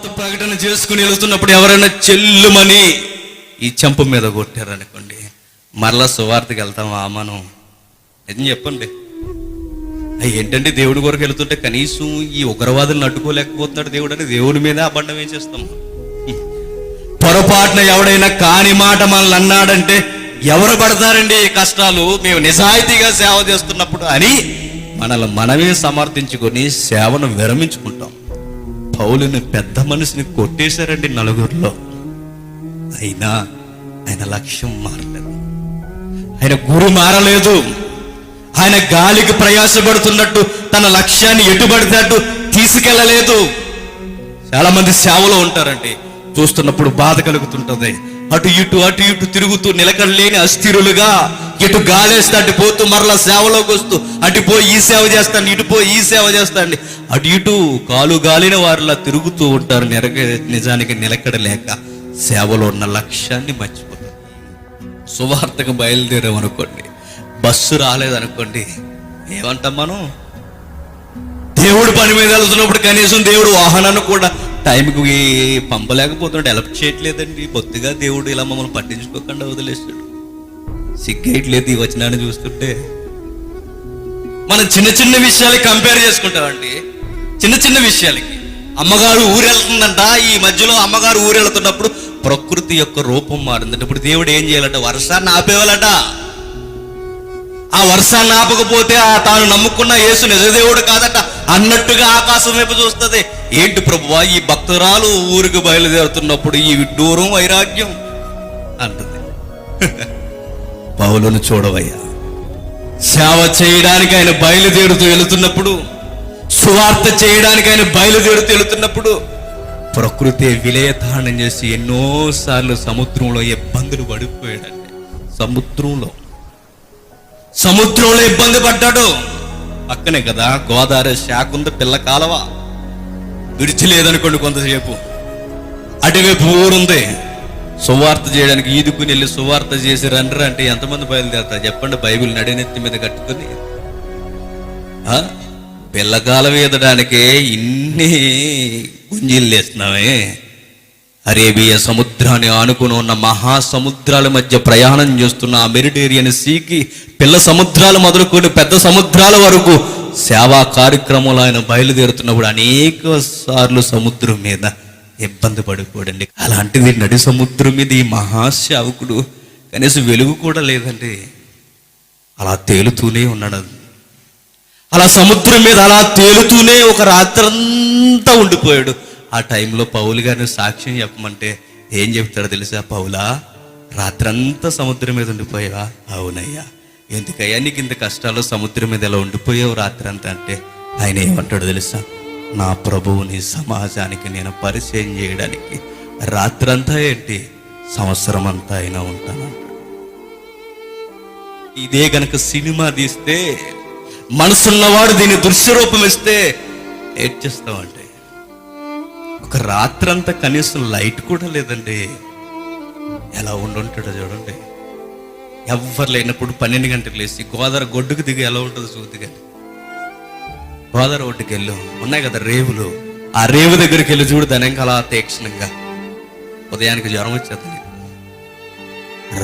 సువార్త ప్రకటన చేసుకుని వెళ్తున్నప్పుడు ఎవరైనా చెల్లుమని ఈ చెంప మీద కొట్టారనుకోండి మరలా సువార్తకి వెళ్తామా మనం. నిజం చెప్పండి. ఏంటంటే దేవుడి కొరకు వెళ్తుంటే కనీసం ఈ ఉగ్రవాదులను అడ్డుకోలేకపోతున్నాడు దేవుడు అని దేవుడి మీద అబండం వేసేస్తాం చేస్తాం? పొరపాటున ఎవడైనా కాని మాట మనల్ని అన్నాడంటే ఎవరు పడతారండి ఈ కష్టాలు? మేము నిజాయితీగా సేవ చేస్తున్నప్పుడు అని మనల్ని మనమే సమర్థించుకొని సేవను విరమించుకుంటాం. పౌలుని పెద్ద మనిషిని కొట్టేశారండి నలుగురిలో. అయినా ఆయన లక్ష్యం మారలేదు. ఆయన గురి మారలేదు. ఆయన గాలికి ప్రయాసపడుతున్నట్టు తన లక్ష్యాన్ని ఎటుబడినట్టు తీసుకెళ్ళలేదు చాలా మంది సేవలో ఉంటారండి. చూస్తున్నప్పుడు బాధ కలుగుతుంటది. అటు ఇటు అటు ఇటు తిరుగుతూ నిలకడలేని అస్థిరులుగా ఇటు గాలేస్తే అటు పోతూ మరలా సేవలోకి వస్తూ అటు పోయి ఈ సేవ చేస్తాను ఇటు పోయి ఈ సేవ చేస్తాండి అటు ఇటు కాలు గాలిన వారిలా తిరుగుతూ ఉంటారు నిరగ నిజానికి నిలకడలేక సేవలో ఉన్న లక్ష్యాన్ని మర్చిపోతారు. సువార్తకు బయలుదేరామనుకోండి బస్సు రాలేదనుకోండి ఏమంటాం మనం? దేవుడు పని మీద వెళ్తున్నప్పుడు కనీసం దేవుడు వాహనాన్ని కూడా టైంకి పంపలేకపోతున్నాడు హెల్ప్ చేయట్లేదండి బొత్తిగా దేవుడు ఇలా మమ్మల్ని పట్టించుకోకుండా వదిలేస్తాడు సిగ్గేయట్లేదు ఈ వచనాన్ని చూస్తుంటే. మనం చిన్న చిన్న విషయాలకి కంపేర్ చేసుకుంటామండి చిన్న చిన్న విషయాలకి. అమ్మగారు ఊరెళ్తుందంట. ఈ మధ్యలో అమ్మగారు ఊరెళ్తున్నప్పుడు ప్రకృతి యొక్క రూపం మారిందంట. ఇప్పుడు దేవుడు ఏం చేయాలంట? వర్షాన్ని ఆపేవాలట. ఆ వర్షాన్ని ఆపకపోతే ఆ తాను నమ్ముకున్న యేసు నిజదేవుడు కాదట. అన్నట్టుగా ఆకాశం వైపు చూస్తుంది. ఏంటి ప్రభువా ఈ భక్తురాలు ఊరికి బయలుదేరుతున్నప్పుడు ఈ విడ్డూరం వైరాగ్యం? అంటుంది. పౌలను చూడవయ్యా. సేవ చేయడానికి ఆయన బయలుదేరుతూ వెళుతున్నప్పుడు సువార్త చేయడానికి ఆయన బయలుదేరుతూ వెళుతున్నప్పుడు ప్రకృతి విలయతాండం చేసి ఎన్నోసార్లు సముద్రంలో ఇబ్బందులు పడిపోయాడండి. సముద్రంలో. సముద్రంలో ఇబ్బంది పడ్డాడు. పక్కనే కదా గోదావరి శాఖ ఉంది పిల్ల కాలవ. విడిచి లేదనుకోండి కొంతసేపు. అటువైపు ఊరుంది. సువార్త చేయడానికి ఈదుకుని వెళ్ళి సువార్త చేసి రండ్రా అంటే ఎంతమంది బయలుదేరుతారు? చెప్పండి బైబిల్ నడినెత్తి మీద కట్టుకుని. ఆ? పిల్లకాలం ఈదడానికే ఇన్ని గుంజీలు వేస్తున్నామే అరేబియా సముద్రాన్ని ఆనుకుని ఉన్న మహాసముద్రాల మధ్య ప్రయాణం చేస్తున్న ఆ మెరిటేరియన్ సీకి పిల్ల సముద్రాలు మొదలుకొని పెద్ద సముద్రాల వరకు సేవా కార్యక్రమంలో ఆయన బయలుదేరుతున్నప్పుడు అనేక సార్లు సముద్రం మీద ఇబ్బంది పడిపోడండి. అలాంటిది నడి సముద్రం మీద ఈ మహాశావకుడు కనీసం వెలుగు కూడా లేదండి. అలా తేలుతూనే ఉన్నాడు అలా సముద్రం మీద అలా తేలుతూనే ఒక రాత్రంతా ఉండిపోయాడు. ఆ టైంలో పౌలు గారిని సాక్ష్యం చెప్పమంటే ఏం చెప్తాడో తెలుసా? పౌలా రాత్రంతా సముద్రం మీద ఉండిపోయావా? అవునయ్యా. ఎందుకయ్యా నీకు ఇంత కష్టాలు? సముద్రం మీద ఎలా ఉండిపోయావు రాత్రంతా అంటే ఆయన ఏమంటాడు తెలుసా? నా ప్రభువుని సమాజానికి నేను పరిచయం చేయడానికి రాత్రంతా ఏంటి? సంవత్సరం అంతా అయినా ఉంటానంట ఇదే గనక సినిమా తీస్తే మనసున్నవాడు దీని దృశ్యరూపం ఇస్తే ఏడ్చేస్తామంటే ఒక రాత్రంతా కనీసం లైట్ కూడా లేదండి. ఎలా ఉండుంటాడో చూడండి. ఎవ్వరు లేనప్పుడు పన్నెండు గంటలు లేచి గోదావరి గొడ్డుకు దిగి ఎలా ఉంటుందో చూద్ది కానీ గోదావరి ఒడ్డుకి వెళ్ళు. ఉన్నాయి కదా రేవులు. ఆ రేవు దగ్గరికి వెళ్ళి చూడు దాని ఇంకా అలా తీక్షణంగా. ఉదయానికి జ్వరం వచ్చేది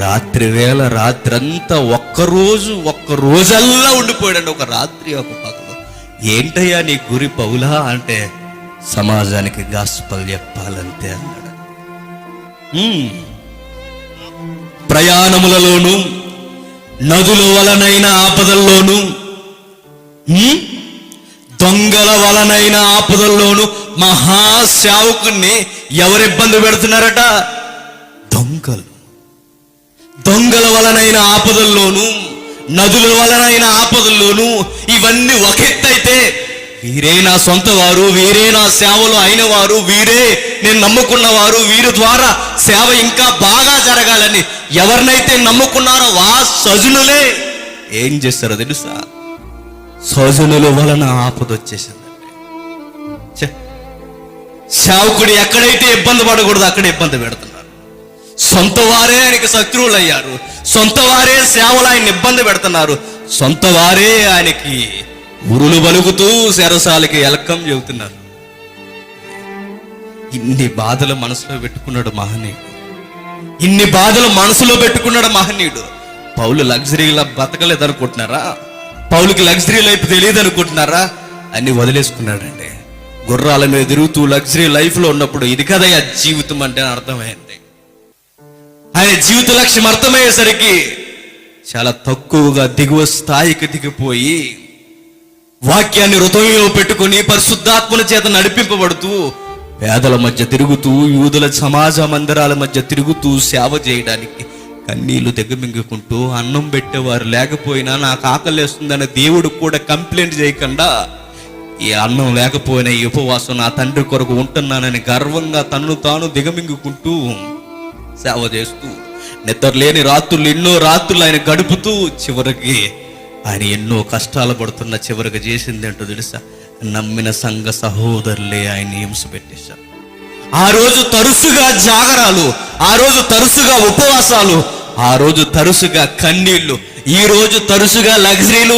రాత్రి వేళ రాత్రంతా ఒక్కరోజు ఒక్క రోజల్లా ఉండిపోయాడండి ఒక రాత్రి ఒక పగలు ఏంటయ్యా నీ గురి పౌలా అంటే? సమాజానికి గాస్పల్ చెప్పాలంతే అన్నాడు. హ్మ్. నదుల వలనైన ఆపదల్లోనూ దొంగల వలనైన ఆపదల్లోను మహాశావుకుణ్ణి ఎవరు ఇబ్బంది పెడుతున్నారట? దొంగలు. దొంగల వలనైన ఆపదల్లోను నదుల వలనైన ఆపదల్లోను ఇవన్నీ ఒక ఎత్తైతే వీరే నా సొంత వారు వీరే నా సేవలు అయిన వారు వీరే నేను నమ్ముకున్న వారు వీరి ద్వారా సేవ ఇంకా బాగా జరగాలని ఎవరినైతే నమ్ముకున్నారో వా సజులులే ఏం చేస్తారో తెలుసా? సజనుల వలన ఆపద వచ్చేసింది. సేవకుడు ఎక్కడైతే ఇబ్బంది పడకూడదు అక్కడ ఇబ్బంది పెడుతున్నారు. సొంత వారే ఆయనకి శత్రువులు అయ్యారు సొంత వారే సేవలు ఆయన ఇబ్బంది పెడుతున్నారు. సొంత వారే ఆయనకి ఉరులు బలుగుతూ శరసాలకి ఎలకం చెబుతున్నారు. ఇన్ని బాధలు మనసులో పెట్టుకున్నాడు మహనీయుడు. ఇన్ని బాధలు మనసులో పెట్టుకున్నాడు మహనీయుడు. పౌలు లగ్జరీలా బతకలేదనుకుంటున్నారా? పౌలుకి లగ్జరీ లైఫ్ తెలియదు అనుకుంటున్నారా? అన్ని వదిలేసుకున్నాడండి గుర్రాల మీద తిరుగుతూ లగ్జరీ లైఫ్లో ఉన్నప్పుడు ఇది కదయ్యా జీవితం అంటే అర్థమైంది. ఆయన జీవిత లక్ష్యం అర్థమయ్యేసరికి చాలా తక్కువగా దిగువ స్థాయికి దిగిపోయి వాక్యాన్ని హృదయంలో పెట్టుకొని పరిశుద్ధాత్మల చేత నడిపింపబడుతూ పేదల మధ్య తిరుగుతూ యూదుల సమాజ మందిరాల మధ్య తిరుగుతూ సేవ చేయడానికి కన్నీళ్ళు దిగమింగుకుంటూ అన్నం పెట్టేవారు లేకపోయినా నాకు ఆకలేస్తుందని దేవుడు కూడా కంప్లైంట్ చేయకుండా ఈ అన్నం లేకపోయినా ఈ ఉపవాసం నా తండ్రి కొరకు ఉంటున్నానని గర్వంగా తన్ను తాను దిగమింగుకుంటూ సేవ చేస్తూ నిద్రలేని రాత్రులు ఎన్నో రాత్రులు ఆయన గడుపుతూ చివరికి ఆయన ఎన్నో కష్టాలు పడుతున్న చివరికి చేసిందేంటో తెలుసా? నమ్మిన సంఘ సహోదరులే ఆయన హింస పెట్టేశారు. ఆ రోజు తరచుగా జాగరాలు ఆ రోజు తరచుగా ఉపవాసాలు ఆ రోజు తరచుగా కన్నీళ్ళు ఈ రోజు తరచుగా లగ్జరీలు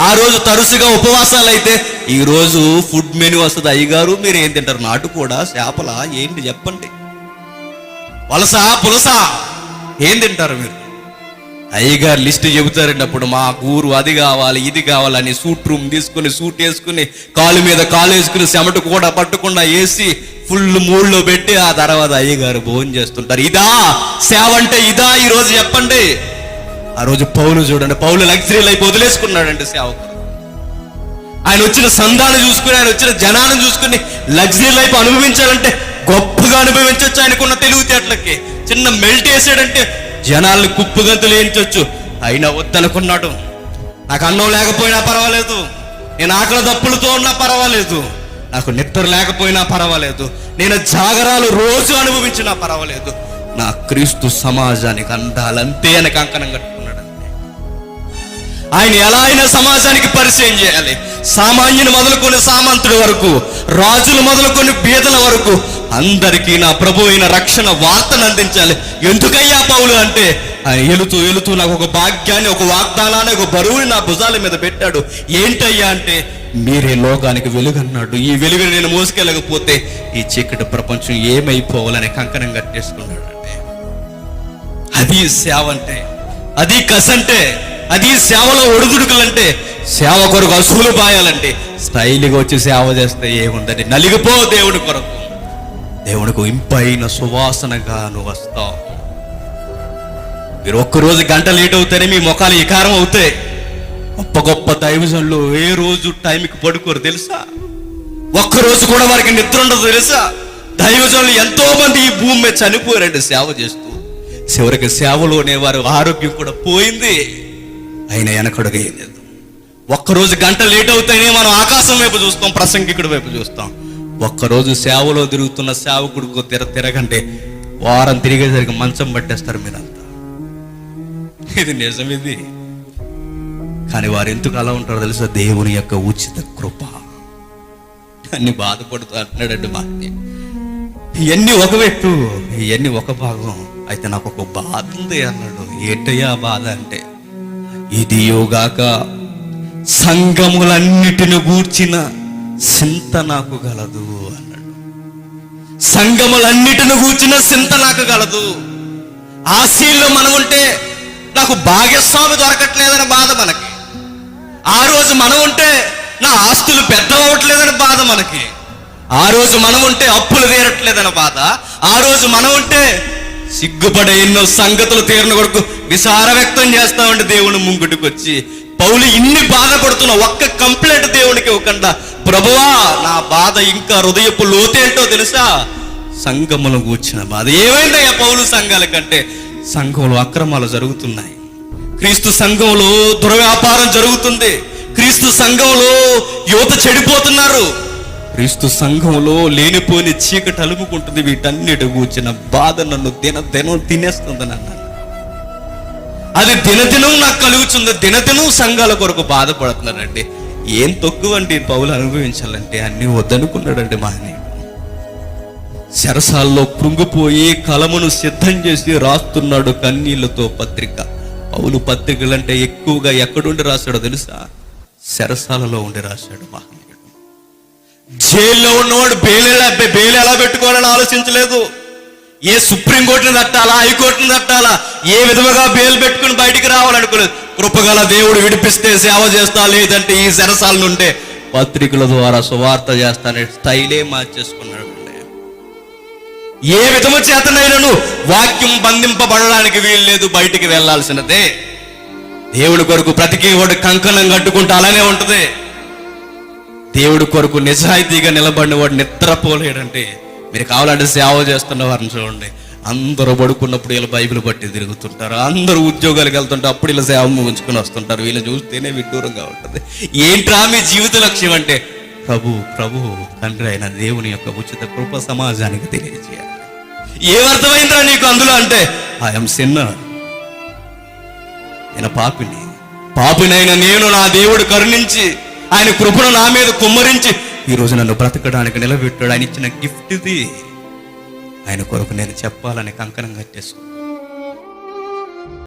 ఆ రోజు తరచుగా ఉపవాసాలు అయితే ఈ రోజు ఫుడ్ మెనూ వస్తుంది. అయ్యగారు మీరు ఏం తింటారు? నాటు కూడా చేపల ఏంటి చెప్పండి. వలస పులస ఏం తింటారు మీరు? అయ్యగారు లిస్ట్ చెబుతారండి అప్పుడు మా ఊరు అది కావాలి ఇది కావాలని సూట్ రూమ్ తీసుకుని సూట్ వేసుకుని కాలు మీద కాలు వేసుకుని చెమట కూడా పట్టకుండా వేసి ఫుల్ మూడ్లో పెట్టి ఆ తర్వాత అయ్యగారు భోజనం చేస్తుంటారు. ఇదా సేవ అంటే ఇదా ఈ రోజు చెప్పండి. ఆ రోజు పౌలు చూడండి పౌలు లగ్జరీ లైఫ్ వదిలేసుకున్నాడండి సేవకు ఆయన వచ్చిన సందాన్ని చూసుకుని ఆయన వచ్చిన జనాన్ని చూసుకుని లగ్జరీ లైఫ్ అనుభవించాలంటే గొప్పగా అనుభవించవచ్చు ఆయనకున్న తెలివితేటలకి. చిన్న మెల్ట్ వేసాడంటే జనాల్ని కుప్పుగంతులు వేయించవచ్చు అయినా వద్దనుకున్నాడు. నాకు అన్నం లేకపోయినా పర్వాలేదు. నేను ఆకలి దప్పులతో ఉన్నా పర్వాలేదు. నాకు నిద్ర లేకపోయినా పర్వాలేదు. నేను జాగరాలు రోజు అనుభవించినా పర్వాలేదు. నా క్రీస్తు సమాజానికి అందాలంతే అని కంకణం కట్టుకున్నాడు ఆయన ఎలా అయినా సమాజానికి పరిచయం చేయాలి. సామాన్యుని మొదలుకొని సామంతుడి వరకు రాజులు మొదలుకొని బీదల వరకు అందరికీ నా ప్రభు అయిన రక్షణ వార్తను అందించాలి. ఎందుకయ్యా పౌలు అంటే ఎలుతూ ఎలుతూ నాకు ఒక భాగ్యాన్ని ఒక వాగ్దానాన్ని ఒక బరువుని నా భుజాల మీద పెట్టాడు. ఏంటయ్యా అంటే మీరే లోకానికి వెలుగన్నాడు. ఈ వెలుగుని నేను మోసుకెళ్ళకపోతే ఈ చీకటి ప్రపంచం ఏమైపోవాలని కంకణం కట్టేసుకున్నాడు అంటే అది సేవ అంటే అది కసంటే అది సేవలో ఒడుదుడుకులంటే సేవ కొరకు అసూలు పాయాలంటే స్టైల్గా వచ్చి సేవ చేస్తే ఏముందని నలిగిపో దేవుడి కొరకు. దేవుడికి ఇంపైన సువాసనగా నువ్వు వస్తావు. మీరు ఒక్కరోజు గంట లేట్ అవుతేనే మీ ముఖాలు వికారం అవుతాయి. గొప్ప గొప్ప దైవజనులు ఏ రోజు టైంకి పడుకోరు తెలుసా? ఒక్కరోజు కూడా వారికి నిద్ర ఉండదు తెలుసా? దైవజనులు ఎంతో మంది ఈ భూమి మీద చనిపోయారండి సేవ చేస్తూ. చివరికి సేవలోనే వారు ఆరోగ్యం కూడా పోయింది. అయిన వెనకడుగు ఏం ఒక్కరోజు గంట లేట్ అవుతాయనే మనం ఆకాశం వైపు చూస్తాం ప్రసంగికుడి వైపు చూస్తాం. ఒక్కరోజు సేవలో తిరుగుతున్న సేవకుడికి తిర తిరగంటే వారం తిరిగేసరికి మంచం పట్టేస్తారు మీరంతా. ఇది నిజం ఇది. కానీ వారు ఎందుకు అలా ఉంటారో తెలుసా? దేవుని యొక్క ఉచిత కృప. అన్ని బాధపడుతూ అంటున్నాడండి మా ఇవన్నీ ఒక పెట్టు ఇవన్నీ ఒక భాగం. అయితే నాకు ఒక బాధ ఉంది అన్నాడు. ఏటయ్యా బాధ అంటే ఇది యోగాక సంఘములన్నిటిని గూర్చిన చింత నాకు గలదు అన్నాడు. సంఘములన్నిటిని గూర్చిన చింత నాకు గలదు. ఆశీల్లో మనం ఉంటే నాకు భాగ్యస్వామి దొరకట్లేదని బాధ మనకి. ఆ రోజు మనం ఉంటే నా ఆస్తులు పెద్ద అవ్వట్లేదని బాధ మనకి. ఆ రోజు మనం ఉంటే అప్పులు తీరట్లేదని బాధ. ఆ రోజు మనం ఉంటే సిగ్గుపడే ఎన్నో సంగతులు తీరిన కొరకు విసార వ్యక్తం చేస్తామండి దేవుని ముంగుటికొచ్చి పౌలు ఇన్ని బాధపడుతున్న ఒక్క కంప్లైంట్ దేవునికి ఇవ్వకుండా ప్రభువా నా బాధ ఇంకా హృదయపు లోతేంటో తెలుసా? సంఘములు కూర్చిన బాధ. ఏమైందయ్యా పౌలు సంఘాల కంటే? సంఘంలో అక్రమాలు జరుగుతున్నాయి. క్రీస్తు సంఘంలో దుర్వ్యాపారం జరుగుతుంది. క్రీస్తు సంఘంలో యువత చెడిపోతున్నారు. క్రీస్తు సంఘంలో లేనిపోని చీకటి అలుముకుంటుంది. వీటన్నిటి కూర్చిన బాధ నన్ను దిన దినం తినేస్తుందని అన్నాను అది దినదినం నాకు కలుగుతుంది. దినదినం సంఘాల కొరకు బాధపడుతున్నాడండి ఏం తొక్కువండి పౌలు అనుభవించాలంటే అన్ని వద్దనుకున్నాడండి మహనీయుడు. శరసాల్లో కృంగిపోయి కలమును సిద్ధం చేసి రాస్తున్నాడు కన్నీళ్ళతో పత్రిక. పౌలు పత్రికలంటే ఎక్కువగా ఎక్కడుండి రాశాడో తెలుసా? శరసాలలో ఉండి రాశాడు మహనీయుడు. జైల్లో ఉన్నవాడు బేలు ఎలా బేలు ఎలా పెట్టుకోవాలని ఆలోచించలేదు. ఏ సుప్రీంకోర్టుని తట్టాలా? హైకోర్టుని తట్టాలా? ఏ విధముగా బెయిల్ పెట్టుకుని బయటికి రావాలనుకోలేదు కృపగల దేవుడు విడిపిస్తే సేవ చేస్తా లేదంటే ఈ సరసాల నుండే పత్రికల ద్వారా సువార్త చేస్తానే స్టైలే మార్చేసుకున్నాడు ఏ విధము చేతనైనను వాక్యం బంధింపబడడానికి వీలు లేదు బయటికి వెళ్ళాల్సినదే. దేవుడి కొరకు ప్రతికి వాడు కంకణం కట్టుకుంటూ అలానే ఉంటుంది. దేవుడి కొరకు నిజాయితీగా నిలబడిన వాడు నిద్రపోలేడంటే మీరు కావాలంటే సేవ చేస్తున్న వారిని చూడండి. అందరూ పడుకున్నప్పుడు వీళ్ళు బైబిల్ పట్టి తిరుగుతుంటారు. అందరూ ఉద్యోగాలకు వెళ్తుంటే అప్పుడు ఇలా సేవ ముగించుకొని వస్తుంటారు. వీళ్ళు చూస్తేనే విడ్డూరంగా ఉంటుంది. ఏంట్రా మీ జీవిత లక్ష్యం అంటే? ప్రభు ప్రభు తండ్రి అయిన దేవుని యొక్క ఉచిత కృప సమాజానికి తెలియజేయాలి. ఏమర్థమైందిరా నీకు అందులో అంటే? ఐఎమ్ సిన్నర్ నేను పాపిని. పాపినైన నేను నా దేవుడు కరుణించి ఆయన కృపను నా మీద కుమ్మరించి ఈరోజు నన్ను బ్రతకడానికి నిలబెట్టాడు. ఆయన ఇచ్చిన గిఫ్ట్ ఇది ఆయన కొరకు నేను చెప్పాలని కంకణం కట్టేసుకున్నాను.